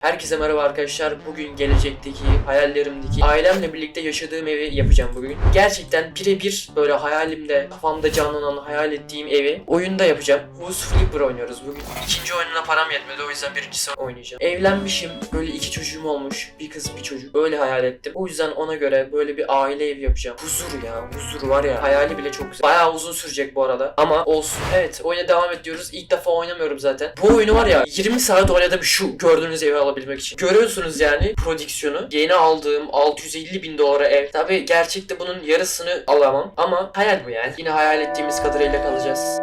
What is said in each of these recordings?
Herkese merhaba arkadaşlar. Bugün gelecekteki, hayallerimdeki, ailemle birlikte yaşadığım evi yapacağım bugün. Gerçekten birebir böyle hayalimde, kafamda canlanan hayal ettiğim evi oyunda yapacağım. Who's Flipper oynuyoruz bugün. İkinci oyununa param yetmedi o yüzden birincisi oynayacağım. Evlenmişim, böyle iki çocuğum olmuş. Bir kız bir çocuk. Böyle hayal ettim. O yüzden ona göre böyle bir aile evi yapacağım. Huzur ya, huzur var ya. Hayali bile çok güzel. Bayağı uzun sürecek bu arada. Ama olsun. Evet, oyuna devam ediyoruz. İlk defa oynamıyorum zaten. Bu oyunu var ya 20 saat oynadım şu gördüğünüz evi alabilmek için. Görüyorsunuz yani prodüksiyonu. Yeni aldığım 650 bin dolara ev. Tabi gerçekte bunun yarısını alamam. Ama hayal bu yani. Yine hayal ettiğimiz kadarıyla kalacağız.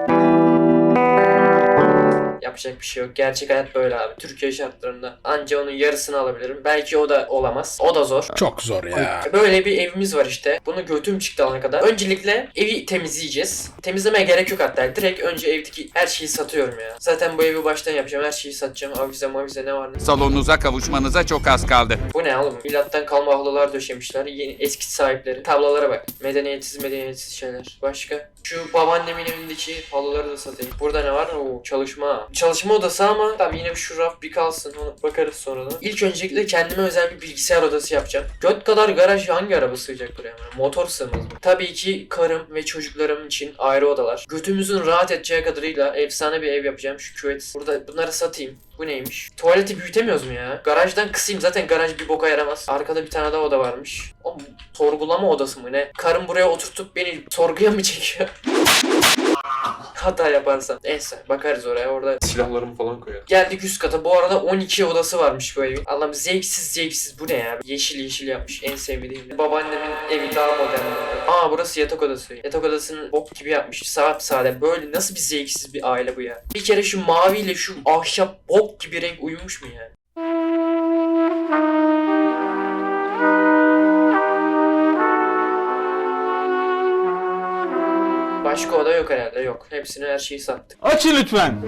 Yapacak bir şey yok. Gerçek hayat böyle abi. Türkiye şartlarında anca onun yarısını alabilirim. Belki o da olamaz. O da zor. Çok zor ya. Böyle bir evimiz var işte. Bunu götüm çıktı alana kadar. Öncelikle evi temizleyeceğiz. Temizlemeye gerek yok hatta. Direkt önce evdeki her şeyi satıyorum ya. Zaten bu evi baştan yapacağım. Her şeyi satacağım. Avize mavize ne var ne. Salonunuza kavuşmanıza çok az kaldı. Bu ne oğlum? Milattan kalma halılar döşemişler. Yeni eski sahipleri. Tablolara bak. Medeniyetsiz medeniyetsiz şeyler. Başka? Şu babaannemin evindeki halıları da satayım. Burada ne var? Oo, çalışma. Çalışma odası ama tamam yine şu raf bir kalsın. Ona bakarız sonra da. İlk öncelikle kendime özel bir bilgisayar odası yapacağım. Göt kadar garaj hangi araba sığacak buraya? Yani motor sığmaz mı? Tabii ki karım ve çocuklarım için ayrı odalar. Götümüzün rahat edeceği kadarıyla efsane bir ev yapacağım. Şu küvet. Burada bunları satayım. Bu neymiş? Tuvaleti büyütemiyoruz mu ya? Garajdan kısayım zaten garaj bir boka yaramaz. Arkada bir tane daha oda varmış. O sorgulama odası mı ne? Karım buraya oturtup beni sorguya mı çekiyor? Hata yaparsam. Neyse bakarız oraya orada silahlarımı falan koyarım. Geldik üst kata. Bu arada 12 odası varmış bu evin. Allah'ım zevksiz zevksiz. Bu ne ya? Yeşil yeşil yapmış. En sevdiğim. Babaannemin evi daha modern. Aa burası yatak odası. Yatak odasını bok gibi yapmış. Sade sade. Böyle nasıl bir zevksiz bir aile bu ya? Bir kere şu maviyle şu ahşap bok gibi renk uyumuş mu yani? Başka oda yok herhalde yok. Hepsini her şeyi sattık. Açın lütfen.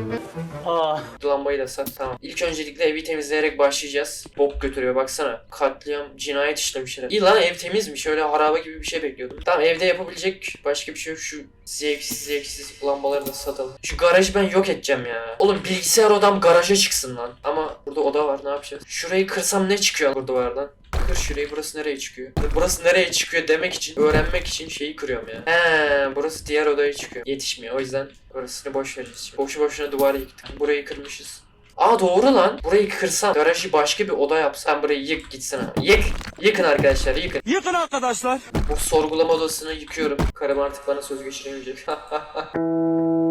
Lambayı da sat tamam. İlk öncelikle evi temizleyerek başlayacağız. Bok götürüyor baksana. Katliam cinayet işlemişler. İyi lan ev temizmiş. Öyle harabe gibi bir şey bekliyordum. Tamam evde yapabilecek başka bir şey yok. Şu zevksiz zevksiz lambaları da satalım. Şu garajı ben yok edeceğim ya. Oğlum bilgisayar odam garaja çıksın lan. Ama burada oda var ne yapacağız? Şurayı kırsam ne çıkıyor bu duvardan? Kır şurayı burası nereye çıkıyor? Burası nereye çıkıyor demek için, öğrenmek için şeyi kırıyorum ya. He, burası diğer odaya çıkıyor. Yetişmiyor o yüzden orasını boş vereceğiz. şimdi. Boşu boşuna duvar yıktık. Burayı kırmışız. Aa doğru lan. Burayı kırsam, garajı başka bir oda yapsam. Sen burayı yık gitsin abi. Yık. Yıkın arkadaşlar yıkın. Yıkın arkadaşlar. Bu sorgulama odasını yıkıyorum. Karım artık bana söz geçiremeyecek.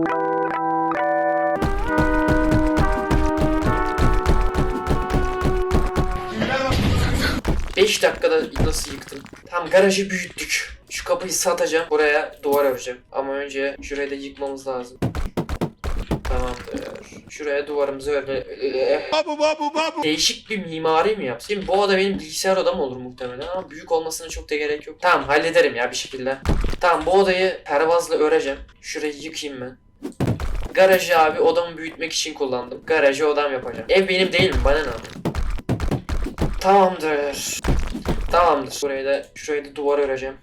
5 dakikada nasıl yıktım? Tam garajı büyüttük. Şu kapıyı satacağım. Buraya duvar öreceğim. Ama önce şurayı da yıkmamız lazım. Tamamdır. Şuraya duvarımızı öre... Babu babu babu. Değişik bir mimari mi yapsın? Şimdi bu oda benim bilgisayar odam olur muhtemelen ama büyük olmasına çok da gerek yok. Tamam hallederim ya bir şekilde. Tamam bu odayı pervazla öreceğim. Şurayı yıkayayım ben. Garajı abi odamı büyütmek için kullandım. Garajı odam yapacağım. Ev benim değil mi? Bana ne? Tamamdır. Tamamdır. Buraya da şuraya da duvar öreceğim.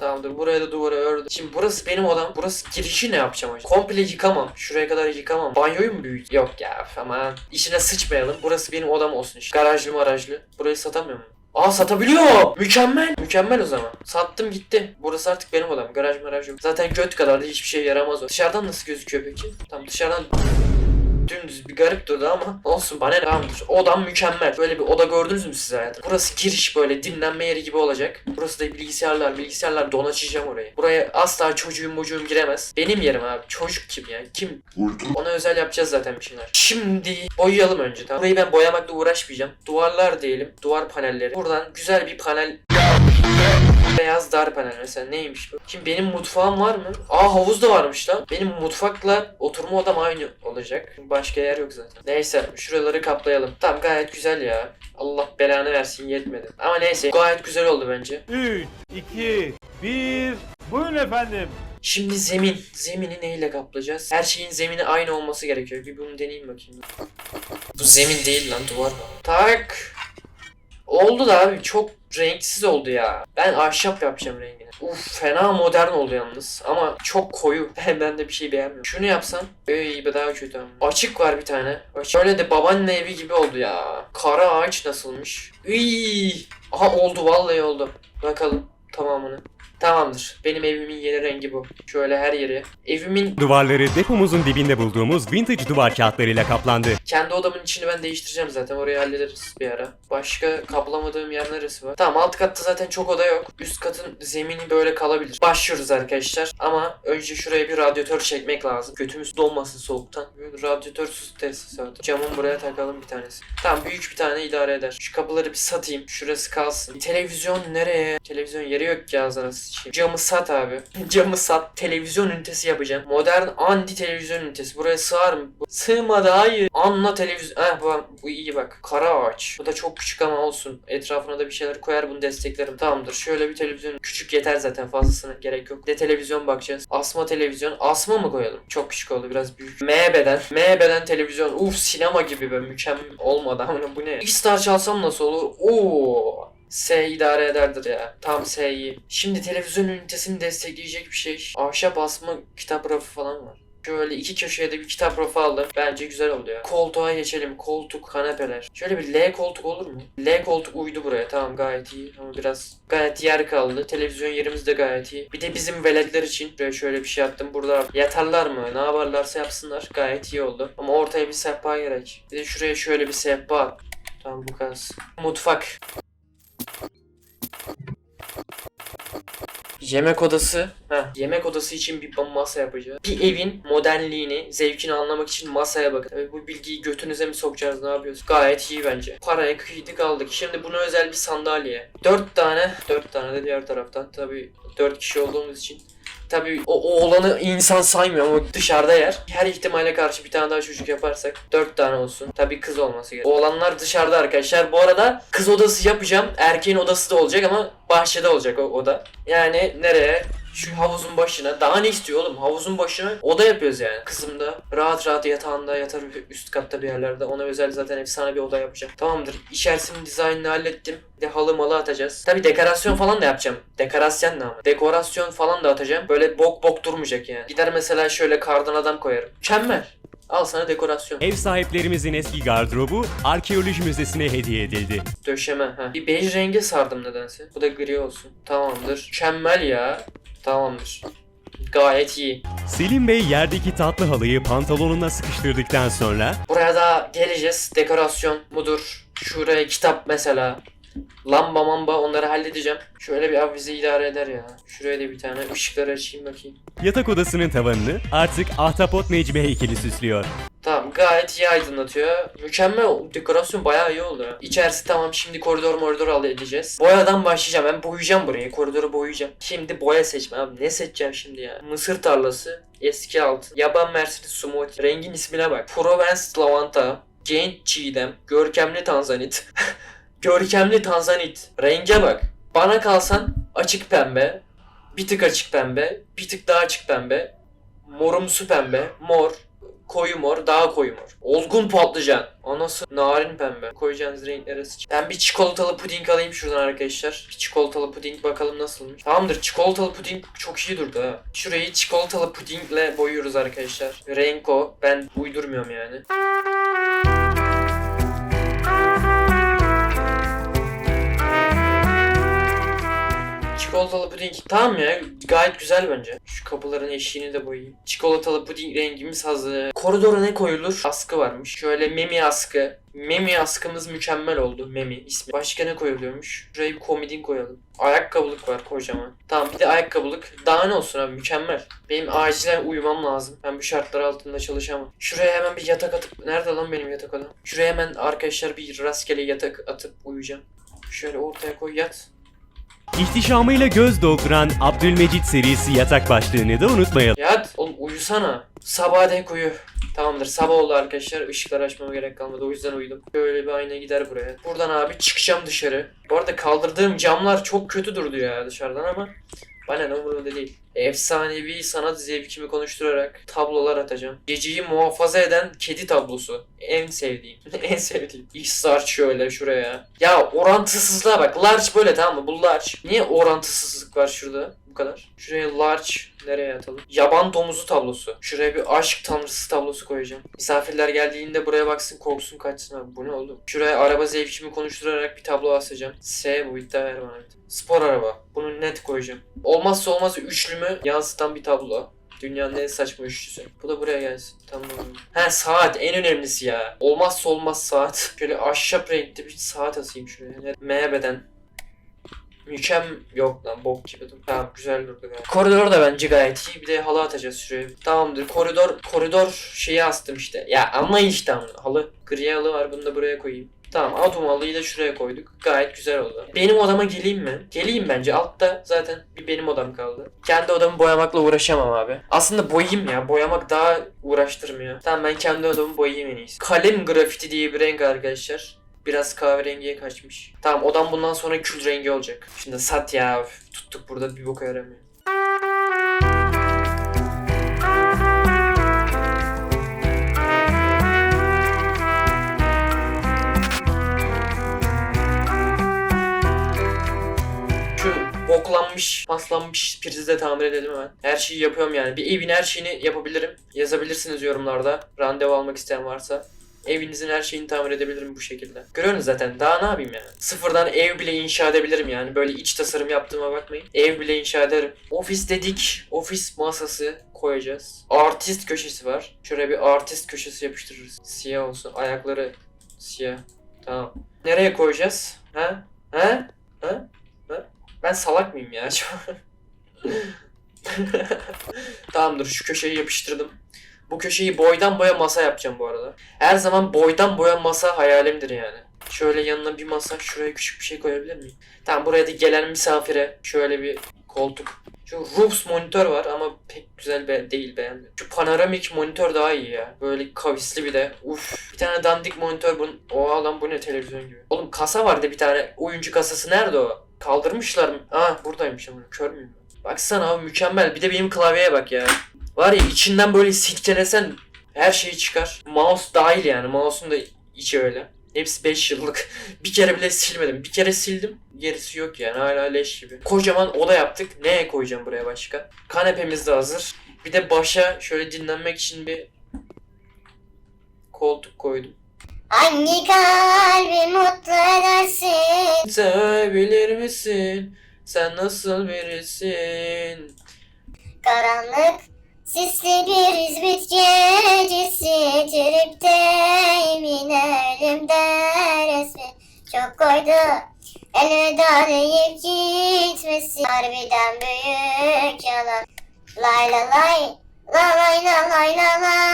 Tamamdır. Buraya da duvarı ördüm. Şimdi burası benim odam. Burası girişi ne yapacağım acaba? Komple yıkamam. Şuraya kadar yıkamam. Banyoyu mu büyüt? Yok ya aman. İçine sıçmayalım. Burası benim odam olsun işte. Garajlı marajlı. Burayı satamıyor mu? Aa satabiliyor. Mükemmel. Mükemmel o zaman. Sattım gitti. Burası artık benim odam. Garaj maraj yok. Zaten göt kadar da hiçbir şey yaramaz o. Dışarıdan nasıl gözüküyor peki? Tam dışarıdan dümdüz bir garip durdu ama olsun bana tamamdır. Odam mükemmel. Böyle bir oda gördünüz mü siz hayatım? Burası giriş böyle dinlenme yeri gibi olacak. Burası da bilgisayarlar, bilgisayarlar donatacağım orayı. Buraya asla çocuğum çocuğum giremez. Benim yerim abi. Çocuk kim ya? Kim? Ona özel yapacağız zaten bir şeyler. Şimdi boyayalım önce tamam. Burayı ben boyamakla uğraşmayacağım. Duvarlar diyelim. Duvar panelleri. Buradan güzel bir panel Beyaz dar panel mesela neymiş bu? Şimdi benim mutfağım var mı? Aa havuz da varmış lan. Benim mutfakla oturma odam aynı olacak. Başka yer yok zaten. Neyse şuraları kaplayalım. Tamam gayet güzel ya. Allah belanı versin yetmedi. Ama neyse gayet güzel oldu bence. 3, 2, 1. Buyurun efendim. Şimdi zemin. Zemini neyle kaplayacağız? Her şeyin zemini aynı olması gerekiyor. Bir bunu deneyeyim bakayım. Bu zemin değil lan duvar var. Tak. Oldu da abi çok renksiz oldu ya. Ben ahşap yapacağım rengini. Uf fena modern oldu yalnız. Ama çok koyu. ben de bir şey beğenmiyorum. Şunu yapsam. Ey be daha kötü. Açık var bir tane. Açık. Öyle de babaanne evi gibi oldu ya. Kara ağaç nasılmış? Iy. Aha oldu vallahi oldu. Bakalım tamamını. Tamamdır. Benim evimin yeni rengi bu. Şöyle her yeri. Evimin Duvarları depomuzun dibinde bulduğumuz vintage duvar kağıtlarıyla kaplandı. kendi odamın içini ben değiştireceğim zaten. Orayı hallederiz bir ara. Başka kaplamadığım yer neresi var? Tamam alt katta zaten çok oda yok. Üst katın zemini böyle kalabilir. Başlıyoruz arkadaşlar. Ama önce şuraya bir radyatör çekmek lazım. Götümüz donmasın soğuktan. Böyle radyatörsüz tesisatı. Camın buraya takalım bir tanesi. Tamam büyük bir tane idare eder. Şu kapıları bir satayım. Şurası kalsın. Televizyon nereye? Televizyon yeri yok ki ağzına sıçayım. Camı sat abi. Camı sat. Televizyon ünitesi yapacağım. Modern anti televizyon ünitesi. Buraya sığar mı? Sığmadı hayır. Anla televizyon. Heh bu, bu iyi bak. Kara ağaç. Bu da çok küçük ama olsun. Etrafına da bir şeyler koyar bunu desteklerim. Tamamdır. Şöyle bir televizyon. Küçük yeter zaten fazlasına gerek yok. De televizyon bakacağız. Asma televizyon. Asma mı koyalım? Çok küçük oldu biraz büyük. M beden. M beden televizyon. Uf sinema gibi be. Mükemmel olmadı bu ne? X-Star çalsam nasıl olur? Oo. S idare ederdir ya. Tam S iyi. Şimdi televizyon ünitesini destekleyecek bir şey. Ahşap asma kitap rafı falan var. Şöyle iki köşeye de bir kitap rafı aldım. Bence güzel oldu ya. Koltuğa geçelim. Koltuk, kanepeler. Şöyle bir L koltuk olur mu? L koltuk uydu buraya. Tamam gayet iyi. Ama biraz gayet yer kaldı. Televizyon yerimiz de gayet iyi. Bir de bizim veletler için şöyle, şöyle bir şey yaptım. Burada yatarlar mı? Ne yaparlarsa yapsınlar. Gayet iyi oldu. Ama ortaya bir sehpa gerek. Bir de şuraya şöyle bir sehpa. Tamam bu kadar. Mutfak. Yemek odası. Heh, yemek odası için bir masa yapacağız. Bir evin modernliğini, zevkini anlamak için masaya bakın. Tabii bu bilgiyi götünüze mi sokacağız, ne yapıyoruz? Gayet iyi bence. Paraya kıydık aldık. Şimdi buna özel bir sandalye. Dört tane, dört tane de diğer taraftan. Tabii dört kişi olduğumuz için. Tabii o, o olanı insan saymıyor ama dışarıda yer. Her ihtimale karşı bir tane daha çocuk yaparsak dört tane olsun. Tabii kız olması gerekiyor. Oğlanlar dışarıda arkadaşlar. Bu arada kız odası yapacağım. Erkeğin odası da olacak ama bahçede olacak o oda. Yani nereye? Şu havuzun başına. Daha ne istiyor oğlum? Havuzun başına oda yapıyoruz yani. Kızım da rahat rahat yatağında yatar üst katta bir yerlerde. Ona özel zaten efsane bir oda yapacağım. Tamamdır. İçerisinin dizaynını hallettim. Bir de halı malı atacağız. Tabi dekorasyon falan da yapacağım. Dekorasyon ne ama? Dekorasyon falan da atacağım. Böyle bok bok durmayacak yani. Gider mesela şöyle kardan adam koyarım. Mükemmel. Al sana dekorasyon. Ev sahiplerimizin eski gardırobu arkeoloji müzesine hediye edildi. Döşeme. Ha. Bir bej renge sardım nedense. Bu da gri olsun. Tamamdır. Mükemmel ya. Tamamdır. Gayet iyi. Selim Bey yerdeki tatlı halıyı pantolonuna sıkıştırdıktan sonra Buraya da geleceğiz. Dekorasyon mudur? Şuraya kitap mesela. Lamba mamba onları halledeceğim. Şöyle bir avize idare eder ya. Şuraya da bir tane ışıkları açayım bakayım. yatak odasının tavanını artık Ahtapot Necmi heykeli süslüyor. Tamam gayet iyi aydınlatıyor. Mükemmel dekorasyon bayağı iyi oldu. İçerisi tamam şimdi koridor moridor halledeceğiz. Boyadan başlayacağım. Ben boyayacağım burayı. Koridoru boyayacağım. Şimdi boya seçme abi. Ne seçeceğim şimdi ya? Mısır tarlası. Eski altın. Yaban Mercedes Smoothie. Rengin ismine bak. Provence lavanta. Genç çiğdem. Görkemli tanzanit. Görkemli tanzanit. Renge bak. Bana kalsan açık pembe. Bir tık açık pembe. Bir tık daha açık pembe. Morumsu pembe. Mor koyu mor, daha koyu mor. Olgun patlıcan. Anası narin pembe. Koyacağınız renklere sıç. Ben bir çikolatalı puding alayım şuradan arkadaşlar. Bir çikolatalı puding bakalım nasılmış. Tamamdır çikolatalı puding çok iyi durdu ha. Şurayı çikolatalı pudingle boyuyoruz arkadaşlar. Renk o. Ben uydurmuyorum yani. Çikolatalı puding tamam ya gayet güzel bence. Şu kapıların eşiğini de boyayayım. Çikolatalı puding rengimiz hazır. Koridora ne koyulur? Askı varmış. Şöyle memi askı. Memi askımız mükemmel oldu. Memi ismi. Başka ne koyuluyormuş? Şuraya bir komodin koyalım. Ayakkabılık var kocaman. Tamam bir de ayakkabılık. Daha ne olsun abi mükemmel. Benim acilen uyumam lazım. Ben bu şartlar altında çalışamam. Şuraya hemen bir yatak atıp... Nerede lan benim yatak odam? Şuraya hemen arkadaşlar bir rastgele yatak atıp uyuyacağım. Şöyle ortaya koy yat. İhtişamıyla göz dolduran Abdülmecit serisi yatak başlığını da unutmayalım. Yat. Oğlum uyusana. Sabaha dek uyu. Tamamdır sabah oldu arkadaşlar. Işıkları açmama gerek kalmadı. O yüzden uyudum. Böyle bir ayna gider buraya. Buradan abi çıkacağım dışarı. Bu arada kaldırdığım camlar çok kötü durdu ya dışarıdan ama Bana ne umurumda değil. Efsanevi sanat zevkimi konuşturarak tablolar atacağım. Geceyi muhafaza eden kedi tablosu. En sevdiğim. en sevdiğim. İhsar şöyle şuraya. Ya orantısızlığa bak. Large böyle tamam mı? Bu large. Niye orantısızlık var şurada? Kadar. Şuraya large. Nereye atalım? Yaban domuzu tablosu. Şuraya bir aşk tanrısı tablosu koyacağım. Misafirler geldiğinde buraya baksın korksun kaçsın abi. Bu ne oğlum? Şuraya araba zevkimi konuşturarak bir tablo asacağım. S bu iddia ver bana. Spor araba. Bunu net koyacağım. Olmazsa olmaz üçlümü yansıtan bir tablo. Dünyanın en saçma üçlüsü. Bu da buraya gelsin. Tamam. He saat en önemlisi ya. Olmazsa olmaz saat. Şöyle ahşap renkli bir saat asayım şuraya. M beden. Mükem yok lan bok gibi. Tamam güzel durdu gayet. Koridor da bence gayet iyi. Bir de halı atacağız şuraya. Tamamdır. Koridor koridor şeyi astım işte. Ya anlayın işte. Halı. Gri halı var. Bunu da buraya koyayım. Tamam atom halıyı da şuraya koyduk. Gayet güzel oldu. Benim odama geleyim mi? Geleyim bence. Altta zaten bir benim odam kaldı. Kendi odamı boyamakla uğraşamam abi. Aslında boyayayım ya. Boyamak daha uğraştırmıyor. Tamam ben kendi odamı boyayayım en iyisi. Kalem grafiti diye bir renk arkadaşlar. Biraz kahverengiye kaçmış. Tamam odam bundan sonra kül rengi olacak. Şimdi sat ya. Tuttuk burada bir boka yaramıyor. Boklanmış, paslanmış prizi de tamir edelim hemen. Her şeyi yapıyorum yani. Bir evin her şeyini yapabilirim. Yazabilirsiniz yorumlarda. Randevu almak isteyen varsa. Evinizin her şeyini tamir edebilirim bu şekilde. Görüyorsunuz zaten. Daha ne yapayım yani? Sıfırdan ev bile inşa edebilirim yani. Böyle iç tasarım yaptığıma bakmayın. Ev bile inşa ederim. Ofis dedik. Ofis masası koyacağız. Artist köşesi var. Şuraya bir artist köşesi yapıştırırız. Siyah olsun. Ayakları siyah. Tamam. Nereye koyacağız? Ha? Ha? Ha? Ha? Ben salak mıyım ya? Tamamdır şu köşeyi yapıştırdım. Bu köşeyi boydan boya masa yapacağım bu arada. Her zaman boydan boya masa hayalimdir yani. Şöyle yanına bir masa, şuraya küçük bir şey koyabilir miyim? Tamam buraya da gelen misafire şöyle bir koltuk. Şu Roops monitör var ama pek güzel be değil beğendim. Şu panoramik monitör daha iyi ya. Böyle kavisli bir de. Uf. Bir tane dandik monitör bunun. Oha lan bu ne televizyon gibi. Oğlum kasa vardı bir tane. Oyuncu kasası nerede o? Kaldırmışlar mı? Ah buradaymış ama kör müyüm? Baksana abi mükemmel. Bir de benim klavyeye bak ya. Var ya içinden böyle silkelesen her şey çıkar. Mouse dahil yani. Mouse'un da içi öyle. Hepsi 5 yıllık. Bir kere bile silmedim. Bir kere sildim. Gerisi yok yani. Hala leş gibi. Kocaman oda yaptık. Neye koyacağım buraya başka? Kanepemiz de hazır. Bir de başa şöyle dinlenmek için bir koltuk koydum. Hangi kalbi mutlu edersin? Sevebilir misin? Sen nasıl birisin? Karanlık, sisli bir İzmit gecesi Tripte yine ölümde resmi. Çok koydu elveda deyip gitmesi. Harbiden büyük yalan. Lay la lay, la lay la lay la lay